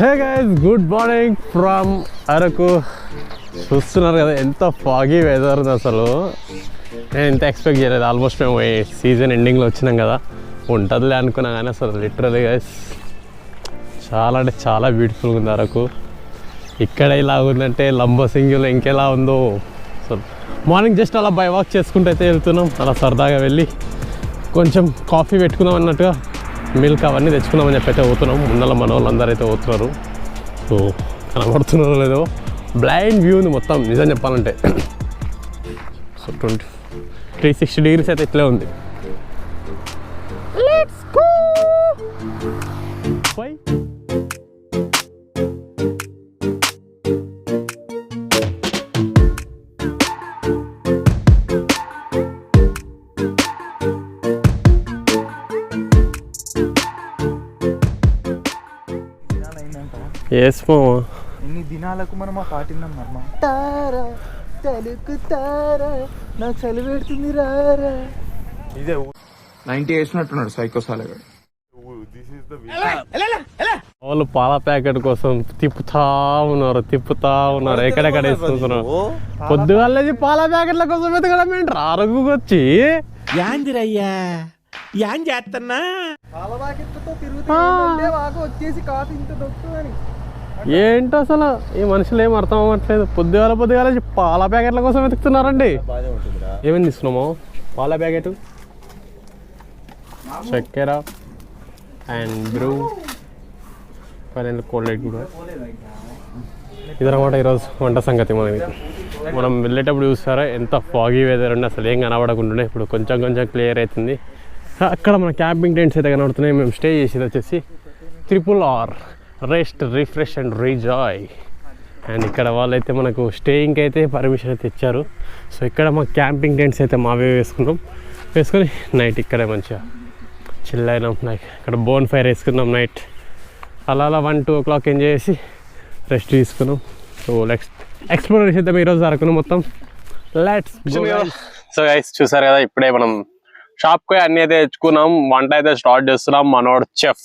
Hey guys good morning from Araku. చూస్తున్నారు కదా ఎంత ఫాగీ వెదర్ అసలు. నేను ఎంత ఎక్స్పెక్ట్ చేయలేదు. ఆల్మోస్ట్ మేము సీజన్ ఎండింగ్లో వచ్చినాం కదా. ఉంటుందిలే అనుకున్నా కానీ అసలు లిటరలీ గైస్ చాలా అంటే చాలా బ్యూటిఫుల్గా ఉంది అరకు. ఇక్కడ ఇలా ఉందంటే లంబసింగిలో ఇంకెలా ఉందో. అసలు మార్నింగ్ జస్ట్ అలా బై వాక్ చేసుకుంటూ అయితే వెళ్తున్నాం. అలా సరదాగా వెళ్ళి కొంచెం కాఫీ పెట్టుకుందాం అన్నట్టుగా. మిల్క్ అవన్నీ తెచ్చుకుందామని చెప్పి అయితే పోతున్నాం. ముందర మన వాళ్ళందరూ అయితే పోతున్నారు. సో కనబడుతున్నారో లేదో? బ్లైండ్ వ్యూ ఉంది మొత్తం నిజం చెప్పాలంటే. So twenty three sixty degrees అయితే ఇట్లే ఉంది. Bye. మామా ఎన్ని దినాలకు మనం ఆ మర్మ తారా తలుకు తారా నాకు చలి పెడుతుంది రారా. ఇదే నైన్టీ వేసినట్టున్నాడు సైకో సాలగాడు వాళ్ళు పాల ప్యాకెట్ కోసం తిప్పుతా ఉన్నారు తిప్పుతా ఉన్నారు. ఎక్కడెక్కడ వేసుకుంటున్నారు? పొద్దుగాల పాల ప్యాకెట్ల కోసం ఎతకడం ఏంటి అరుగుకు వచ్చి. యాందిరయ్యా యాన్ చేస్తున్నా పాలవాకిట్లతో తిరుగుతుంటే వాకు వచ్చేసి కాఫీ ఇంత దొక్కు అని ఏంటి అసలు? ఈ మనుషులు ఏం అర్థం అవ్వట్లేదు. పొద్దుగాల పొద్దుగాల పాల ప్యాకెట్ల కోసం వెతుకుతున్నారండి. ఏమేమి తీసుకున్నాము? పాల ప్యాకెట్ చక్కెర and Bru final cold light కూడా. ఇదనమాట ఈరోజు వంట సంగతి మనది. మనం వెళ్ళేటప్పుడు చూసారా ఎంత ఫాగీ వెదర్ ఉండి అసలు ఏం కనబడకుండా ఇప్పుడు కొంచెం కొంచెం క్లియర్ అవుతుంది అక్కడ మన క్యాంపింగ్ టెంట్స్ అయితే కనబడుతున్నాయి. మేము స్టే చేసేది వచ్చేసి triple R. Rest refresh and rejoice and ఇక్కడ వాళ్ళైతే మనకు స్టేయింగ్కి అయితే పర్మిషన్ అయితే ఇచ్చారు. సో ఇక్కడ మా క్యాంపింగ్ టెంట్స్ అయితే మావే వేసుకున్నాం. వేసుకొని నైట్ ఇక్కడే మంచిగా చిల్ అయినాం. నైట్ ఇక్కడ బోన్ ఫైర్ వేసుకున్నాం నైట్ అలా అలా one two o'clock enjoy చేసి రెస్ట్ తీసుకున్నాం. సో నెక్స్ట్ ఎక్స్ప్లోర్ చేద్దాం ఈరోజు అరకును మొత్తం. లెట్స్ సో గైస్ చూసారు కదా ఇప్పుడే మనం షాప్కి అన్ని అయితే తెచ్చుకున్నాం. వంట అయితే స్టార్ట్ చేస్తున్నాం. మనోడు చెఫ్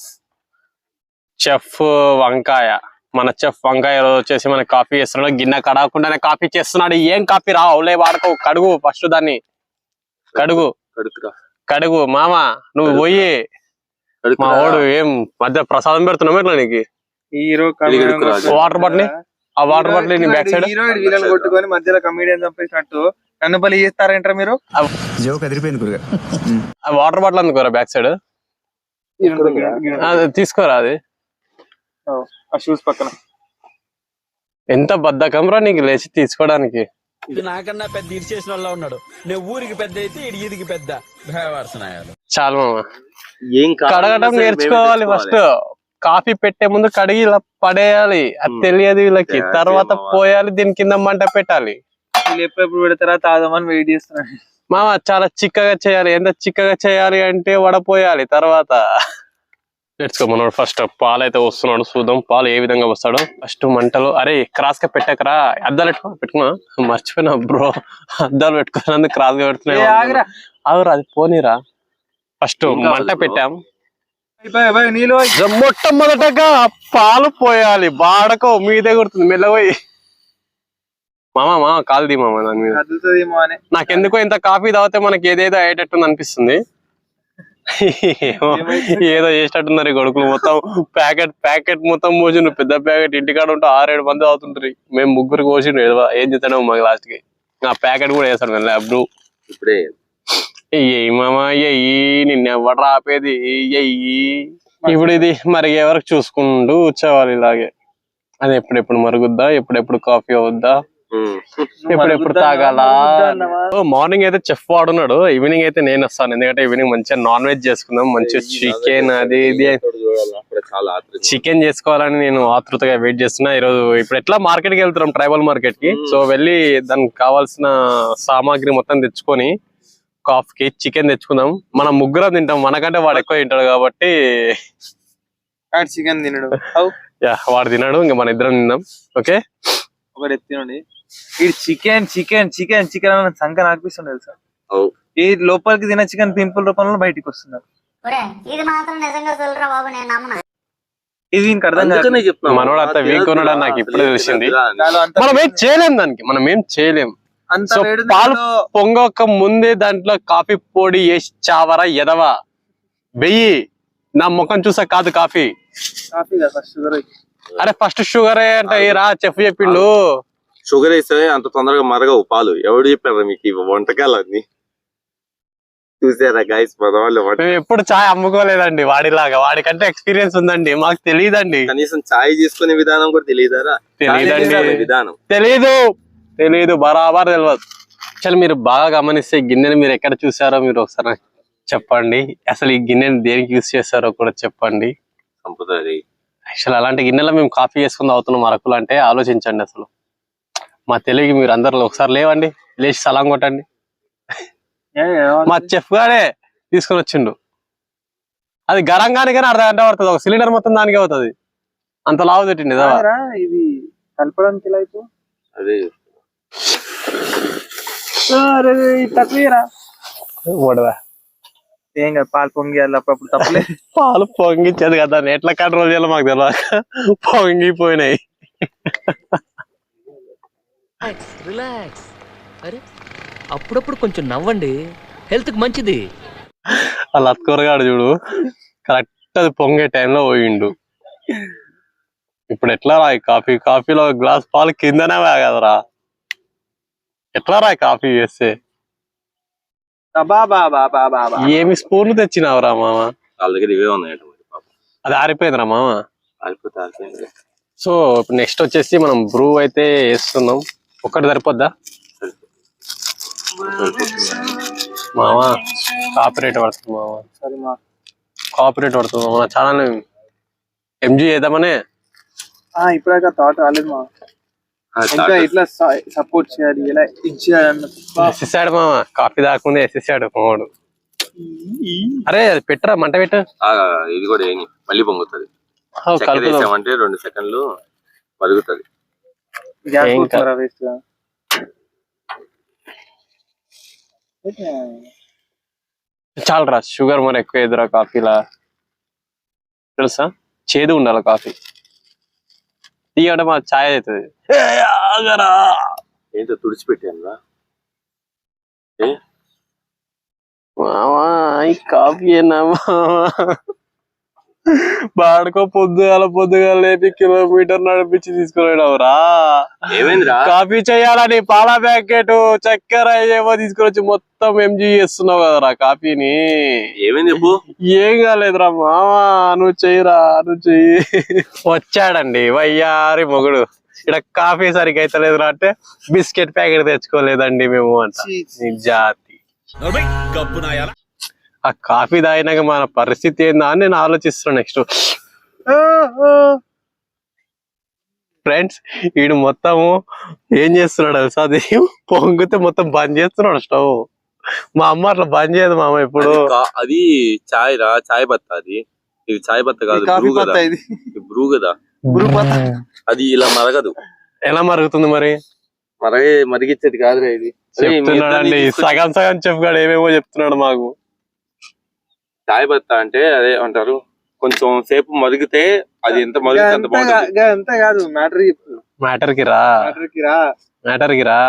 చెఫ్ వంకాయ. మన చెఫ్ వంకాయ వచ్చేసి మన కాఫీ చేస్తున్నాడు. గిన్నె కడగకుండానే కాఫీ చేస్తున్నాడు. ఏం కాఫీ రా? అవులే వాడకో. కడుగు ఫస్ట్ దాన్ని. కడుగు. కడుగు. మామ నువ్వు పోయి మా వాడు ఏం మధ్య ప్రసాదం పెడుతున్నావు ఎట్లా నీకు? వాటర్ బాటిల్ ఆ వాటర్ బాటిల్ నీ? బ్యాక్ సైడ్ కొట్టుకొని మధ్యలో కమిడియన్ చంపేసినట్టు. నన్ను బలి చేస్తారంటారా మీరు? జోక్ అదిరిపోయింది గురుగా ఆ వాటర్ బాటిల్ అందుకోరా బ్యాక్ సైడ్ అది తీసుకోరా అది? ఆ షూస్ పక్కన. ఎంత బద్దకం రా నీకు లేచి తీసుకోవడానికి? ఇది నాకన్నా పెద్ద ఇరిచేసిన వాళ్ళ ఉన్నాడు. నేను ఊరికి పెద్ద అయితే ఇడి ఈదికి పెద్ద. చాలు మామ. ఏం కడగటం నేర్చుకోవాలి ఫస్ట్ కాఫీ పెట్టే ముందు కడిగి ఇలా పడేయాలి. అది తెలియదు వీళ్ళకి. తర్వాత. పోయాలి దీని కింద మంట పెట్టాలి. ఎప్పుడెప్పుడు పెడతారా తాగమని వెయిట్ చేస్తున్నాను మామ చాలా చిక్కగా చేయాలి. ఎంత చిక్కగా చేయాలి అంటే వడపోయాలి తర్వాత. తెచ్చుకో మనోడు ఫస్ట్ పాలు అయితే వస్తున్నాడు చూద్దాం పాలు ఏ విధంగా వస్తాడు. ఫస్ట్ మంటలు అరే క్రాస్గా పెట్టకరా. అద్దాలు పెట్టుకో పెట్టుకున్నా? మర్చిపోయినా బ్రో అద్దాలు పెట్టుకున్నందుకు క్రాస్గా పెడుతున్నాయి. అవురా అది పోనీరా. ఫస్ట్ మంట. పెట్టాం. మొట్టమొదటగా పాలు పోయాలి. బాడకో మీదే కొడుతుంది మెల్లపోయి మామ మామ కాల్ది మామ దాని మీద. నాకెందుకో ఇంత కాఫీ తాగితే మనకి ఏదేదో అయ్యేటట్టు అనిపిస్తుంది. ఏదో చేసేటట్టున్నారు కొడుకులు. మొత్తం ప్యాకెట్ ప్యాకెట్ మొత్తం మోసిండు పెద్ద ప్యాకెట్. ఇంటికాడ ఉంటే ఆరేడు మంది అవుతుంటారు మేము ముగ్గురు ఏదో ఏం చేస్తాడో మాకు లాస్ట్కి. ఆ ప్యాకెట్ కూడా వేస్తాడు మెల్ల బ్రూ ఇప్పుడే. మామ ఎయ్యి నిన్న ఎవరు ఆపేది ఎయ్యి ఇప్పుడు ఇది మరి ఎవరికి చూసుకుంటూ కూర్చోవాలి ఇలాగే. అది ఎప్పుడెప్పుడు మరుగుద్దా? ఎప్పుడెప్పుడు కాఫీ అవుద్దా. ఎప్పుడెప్పుడు తాగాలా? మార్నింగ్ అయితే చెఫ్ వాడున్నాడు. ఈవినింగ్ అయితే నేను వస్తాను. ఎందుకంటే ఈవినింగ్ మంచిగా నాన్ వెజ్ చేసుకుందాం. మంచిగా చికెన్ అది ఇది చికెన్ చేసుకోవాలని నేను ఆతృతగా వెయిట్ చేస్తున్నా. ఈరోజు ఇప్పుడు ఎట్లా మార్కెట్కి వెళ్తున్నాం? ట్రైబల్ మార్కెట్కి సో వెళ్ళి దానికి కావాల్సిన సామాగ్రి మొత్తం తెచ్చుకొని కాఫీకి చికెన్ తెచ్చుకుందాం. మనం ముగ్గురం తింటాం. మనకంటే వాడు ఎక్కువ తింటాడు కాబట్టి. చికెన్ తినడు. వాడు తిన్నాడు ఇంకా మన ఇద్దరం తిందాం. ఓకే? ఒకటి ఎత్తినండి ఇది చికెన్ చికెన్ చికెన్ చికెన్ అని సంక నాకిపిస్తుంది తెలుసా. ఈ లోపలికి తిన చికెన్ పింపుల్ రూపంలో బయటికి వస్తున్నారు. ఒరే ఇది మాత్రం నిజంగా చల్లరా బాబు నేను నమ్మను. ఇది దీనికి అర్థం చెప్తున్నా. మనోడు అంత weak ఉన్నాడని నాకు ఇప్పుడే తెలిసింది. మనం ఏం చేయలేం దానికి మనం ఏం చేయలేం. అంత సో పాలు పొంగక ముందే దాంట్లో కాఫీ పొడి వేసి చావరా ఎదవా? వెయ్యి. నా ముఖం చూసా కాదు కాఫీ. అరే ఫస్ట్ షుగరే అంటే ఏ రా చెఫ్ చెప్పిండు. షుగర్ వేస్తే అంత తొందరగా మరగవు పాలు. ఎవడు చెప్పారు మీకు ఈ వంటకాలు అన్ని చూసారా గైస్ మన వాళ్ళు వంట- మేము ఎప్పుడు చాయ్ అమ్ముకోలేదండి వాడిలాగా. వాడికంటే ఎక్స్పీరియన్స్ ఉందండి. మాకు తెలియదండి కనీసం చాయ్ తీసుకునే విధానం కూడా తెలియదారా తెలియదండి విధానం. తెలీదు. తెలీదు. బరాబర్ తెలియదు అసలు మీరు బాగా గమనిస్తే గిన్నెని మీరు ఎక్కడ చూసారో మీరు ఒకసారి చెప్పండి. అసలు ఈ గిన్నెని దేనికి యూస్ చేస్తారో కూడా చెప్పండి. సంపద అసలు అలాంటి గిన్నెలో మేము కాఫీ చేసుకుని అవుతున్నాం అరకులు అంటే ఆలోచించండి అసలు. మా తెలుగు మీరు అందరు ఒకసారి లేవండి లేచి సలాం కొట్టండి. మా చెఫ్ గాడే తీసుకొని వచ్చిండు. అది గరంగానే కానీ అర్ధ గంట పడుతుంది ఒక సిలిండర్ మొత్తం దానికే అవుతుంది. అంత లావు పెట్టింది ఇదా కలపడానికి అదే. ఓడదా ఏం కాదు పాలు పొంగియాలి అప్పుడప్పుడు తప్పలే. పాలు పొంగిచ్చేది కదా ఎట్లా కంట్రోల్ చేయాలో మాకు తెలియక పొంగిపోయినాయి. రిలాక్స్ రిలాక్స్ అరే అప్పుడప్పుడు కొంచెం నవ్వండి. హెల్త్కి మంచిది. అలా అత్కూరగాడు చూడు కరెక్ట్ అది పొంగే టైంలో పోయిండు. ఇప్పుడు ఎట్లా రా ఈ కాఫీ? కాఫీలో గ్లాస్ పాలు కిందనే కదరా. ఎట్లా రా ఈ కాఫీ చేస్తే? బా బా బా బా బా బా. ఏమి స్పూన్లు తెచ్చినావురా మామ? వాళ్ళ దగ్గర ఇవే పాపం. అది ఆరిపోయిందిరా మామ. ఆరిపోతే ఆరిపోయింది. సో ఇప్పుడు నెక్స్ట్ వచ్చేసి మనం బ్రూ అయితే వేస్తున్నాం. ఒక్కటి సరిపోద్దా? మామ కాపరేట్ పడుతుంది మామ సరే మా. కాపరేట్ పడుతుంది మామ చాలా ఎంజీ చేద్దామనే. ఆ, ఇప్పుడాక థాట్ రాలేదు మా ఇంకా ఇట్లా సపోర్ట్ చేయాలి ఇలా ఇచ్చేయాలి అన్న మామ కాఫీ దాకుండా ఎస్ఎస్సాడు మావాడు. అరే అది పెట్టరా మంట పెట్టు. ఇది కూడా మళ్ళీ పొంగుతుంది. వేసామంటే రెండు సెకండ్లు మరుగుతుంది. గ్యాస్ పోతున్నారా వేస్ట్గా చాలరా షుగర్ మరి ఎక్కువ ఎదురా కాఫీలా తెలుసా చేదు ఉండాలి కాఫీ తీయడం మా ఛాయ్ అవుతుంది ఏంటో తుడిచిపెట్టాను రా ఈ కాఫీ ఏనా బాడుకో పొద్దుగాల పొద్దుగాల లేపి కిలోమీటర్ నడిపించి తీసుకురావరా ఏమైందిరా? కాఫీ చేయాలని పాల ప్యాకెట్? చక్కెర ఏవో తీసుకురొచ్చి మొత్తం ఎంజీ చేస్తున్నావు కదరా కాఫీని. ఏమైంది ఏం కాలేదురా మామా నువ్వు చెయ్యరా నువ్వు చెయ్యి. వచ్చాడండి వయ్యారి మొగుడు. ఇక్కడ కాఫీ సరిగ్గా అయితలేదురా అంటే బిస్కెట్ ప్యాకెట్ తెచ్చుకోలేదండి మేము అంట. నీ జాతి ఆ కాఫీ తాగినాక మన పరిస్థితి ఏందా అని నేను ఆలోచిస్తున్నా నెక్స్ట్. ఫ్రెండ్స్ వీడు మొత్తము ఏం చేస్తున్నాడు తెలుసా? అది పొంగితే మొత్తం బంద్ చేస్తున్నాడు స్టవ్. మా అమ్మ అట్లా బంద్ చేయదు మామ ఇప్పుడు. అది చాయ్ రా చాయ్ పత్త అది. ఇది చాయ్ పత్త కాదు బ్రూ కదా. బ్రూ కదా. బ్రూ పత్తా అది ఇలా మరగదు. ఎలా మరుగుతుంది మరి? మరగే మరిగిచ్చేది కాదురా ఇది. మీ ఇద్దరిని తీసుకొచ్చి- సగం సగం చెప్పుగాడు ఏమేమో చెప్తున్నాడు మాకు. చాయ్ పత్త అంటే అదే అంటారు. కొంచెం సేపు మరిగితే అది ఎంత మరిగితే అంత బాగుంటుంది. అంత కాదు మ్యాటర్కి రా. మ్యాటర్కి రా. మ్యాటర్కి రా.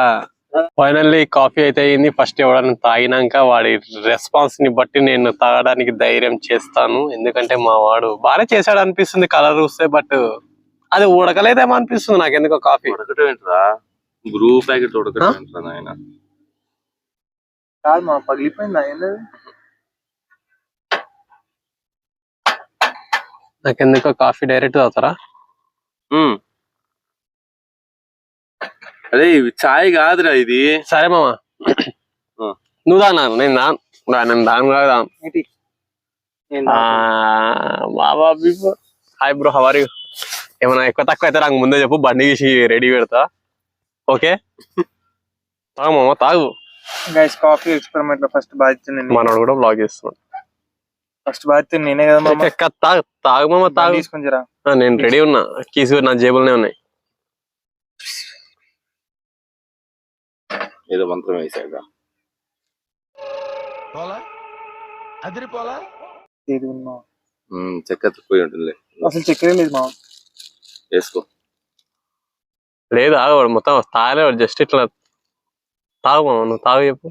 ఫైనల్లీ కాఫీ అయితే అయింది. ఫస్ట్ ఎవడన్నా తాగినాక వాడి రెస్పాన్స్ని బట్టి నేను తాగడానికి ధైర్యం చేస్తాను. ఎందుకంటే మా వాడు బాగానే చేశాడు అనిపిస్తుంది కలర్ చూస్తే బట్ అది ఉడకలేదేమో అనిపిస్తుంది నాకు ఎందుకో కాఫీ. ఉడకటం ఏంట్రా? బ్రూ ప్యాకెట్ ఉడకటం ఏంట్రా నాయన? కాదు మా పగిలిపోయిందా ఏంటది నాకు ఎందుకో కాఫీ డైరెక్ట్ తాగుతారా. అదే ఇవి చాయ్ కాదురా ఇది. సరే మామ. నువ్వు తాగినా నేను దా నేను దాని కాదా ఏం బాబా hi bro how are you ఏమైనా ఎక్కువ తక్కువ అయితే నాకు ముందే చెప్పు బండి తీసి రెడీ పెడతా. ఓకే? తాగు మామ తాగు. గైస్ కాఫీ ఎక్స్పెరిమెంట్లో ఫస్ట్ బాధ్యత నేను. మనోడు కూడా బ్లాగ్ చేస్తున్నాడు. ఫస్ట్ బాధ్యత నేనే కదా మామ. ఎక్క తాగు తాగు మామ తాగు. నేను రెడీ ఉన్నా. కీస్ కూడా నా జేబులోనే ఉన్నాయి. ఏదో మంత్రం వేసాక ఏది ఉన్నా. చక్కెర తక్కువ ఉంటుందిలే. అసలు చక్కెర లేదు మా వేసుకో. లేదు ఆగవాడు మొత్తం తాగలేవాడు జస్ట్ ఇట్లా తాగు మామ నువ్వు తాగు చెప్పు.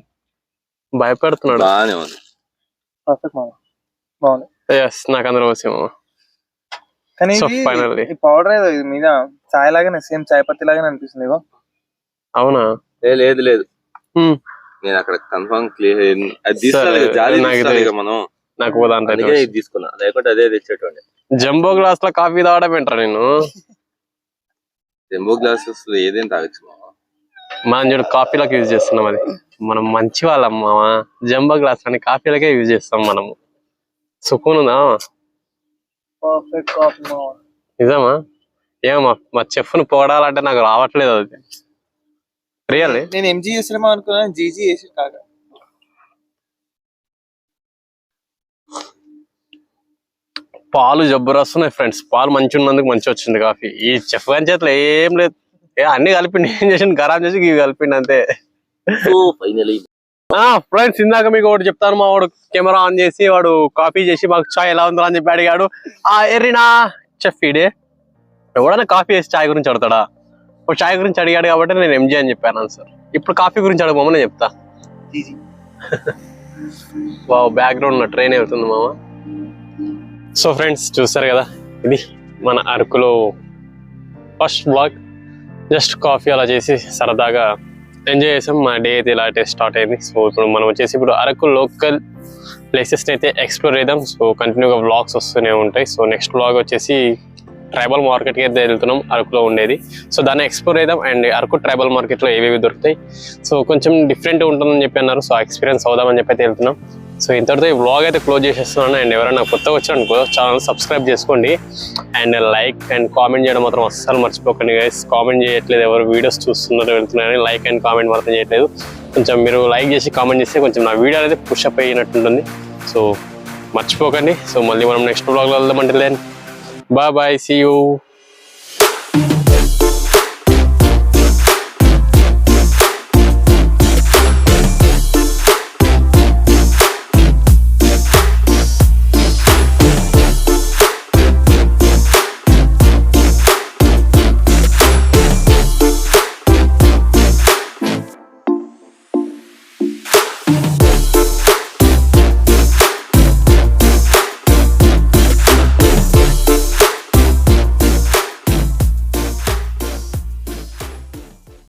భయపెడుతున్నాడు. బాగానే ఉంది. పర్ఫెక్ట్ మామ. బాగుంది. ఎస్ నాకు అందరూ వచ్చి మామ కానీ So, ఇది finally. ఈ పౌడర్ ఏదో ఇది మీద చాయ్ లాగానే సేమ్ చాయ్ పత్తి లాగానే అనిపిస్తుంది ఇగో. అవునా? ఏ, లేదు లేదు. హ్మ్. నేను అక్కడ కన్ఫర్మ్ క్లియర్ అది తీసుకోవాలి సరే, కదా, జాలి నాకు తీసుకోవాలి ఇది- కదా మనం? నాకు ఓ దాంట్లో అందుకే ఇది తీసుకున్నా. లేకుంటే అదే తెచ్చేటండి జంబో గ్లాస్లో కాఫీ తాగడం ఏంట్రా నేను జంబో గ్లాసెస్లో ఏదేం తాగొచ్చు మామ? మనం చూడు కాఫీలకు యూజ్ చేస్తున్నాం అది. మనం మంచి వాళ్ళం మామ. జంబో గ్లాస్ అని కాఫీలకే యూజ్ చేస్తాం మనము. సుకూన్ ఉందా పర్ఫెక్ట్ కాఫీ మామ నిజమా? ఏమో మా మా చెఫ్ను పొగడాలంటే నాకు రావట్లేదు అది. రియల్ నేను ఎంజీ చేసినేమో అనుకున్నాను జీజీ చేసి కాక పాలు జబ్బరు వస్తున్నాయి ఫ్రెండ్స్. పాలు మంచి ఉన్నందుకు మంచి వచ్చింది కాఫీ. ఈ చెఫ్ గారి చేతిలో ఏం లేదు. ఏ అన్ని కలిపి ఏం చేసిండు ఖరాబ్ చేసి ఇవి కలిపిండి అంతే. ఫైనలీ ఫ్రెండ్స్ ఇందాక మీకు ఒకటి చెప్తాను మా వాడు కెమెరా ఆన్ చేసి వాడు కాపీ చేసి మాకు చాయ్ ఎలా ఉందో అని చెప్పి అడిగాడు. ఆ ఎర్రినా చెఫ్ ఇడే. ఎవడన్నా కాఫీ వేసి చాయ్ గురించి అడుగుతాడా? ఒక చాయ్ గురించి అడిగాడు కాబట్టి నేను ఎంజీ అని చెప్పాను సార్ ఇప్పుడు కాఫీ గురించి అడగమని నేను చెప్తా వావ్ బ్యాక్గ్రౌండ్ లో ట్రైన్ వెళ్తుంది మామ. సో ఫ్రెండ్స్ చూస్తారు కదా? ఇది మన అరకులో ఫస్ట్ బ్లాగ్ జస్ట్ కాఫీ అలా చేసి సరదాగా ఎంజాయ్ చేసాం. మా డే అయితే ఇలా అయితే స్టార్ట్ అయింది. సో ఇప్పుడు మనం వచ్చేసి ఇప్పుడు అరకు లోకల్ ప్లేసెస్ని అయితే ఎక్స్ప్లోర్ చేద్దాం. సో కంటిన్యూగా వ్లాగ్స్ వస్తూనే ఉంటాయి. సో నెక్స్ట్ వ్లాగ్ వచ్చేసి ట్రైబల్ మార్కెట్కి అయితే వెళ్తున్నాం. అరకులో ఉండేది. సో దాన్ని ఎక్స్ప్లోర్ చేద్దాం. అండ్ అరకు ట్రైబల్ మార్కెట్లో ఏవేవి దొరుకుతాయి. సో కొంచెం డిఫరెంట్ ఉంటుందని చెప్పి అన్నారు. సో ఎక్స్పీరియన్స్ అవుదామని చెప్పి అయితే వెళ్తున్నాం. సో ఇంతటితో ఈ వ్లాగ్ అయితే క్లోజ్ చేసేస్తున్నాను. అండ్ ఎవరైనా కొత్తగా వచ్చారనుకో ఛానల్ సబ్స్క్రైబ్ చేసుకోండి. అండ్ లైక్ అండ్ కామెంట్ చేయడం మాత్రం అస్సలు మర్చిపోకండి గైస్ కామెంట్ చేయట్లేదు. ఎవరు వీడియోస్ చూస్తున్నారు వెళ్తున్నారని లైక్ అండ్ కామెంట్ మాత్రం చేయట్లేదు. కొంచెం మీరు లైక్ చేసి కామెంట్ చేస్తే కొంచెం నా వీడియో అనేది పుష్ అప్ అయినట్టుంటుంది. సో మర్చిపోకండి. సో మళ్ళీ మనం నెక్స్ట్ బ్లాగ్లో వెళ్దామంటే then bye bye see you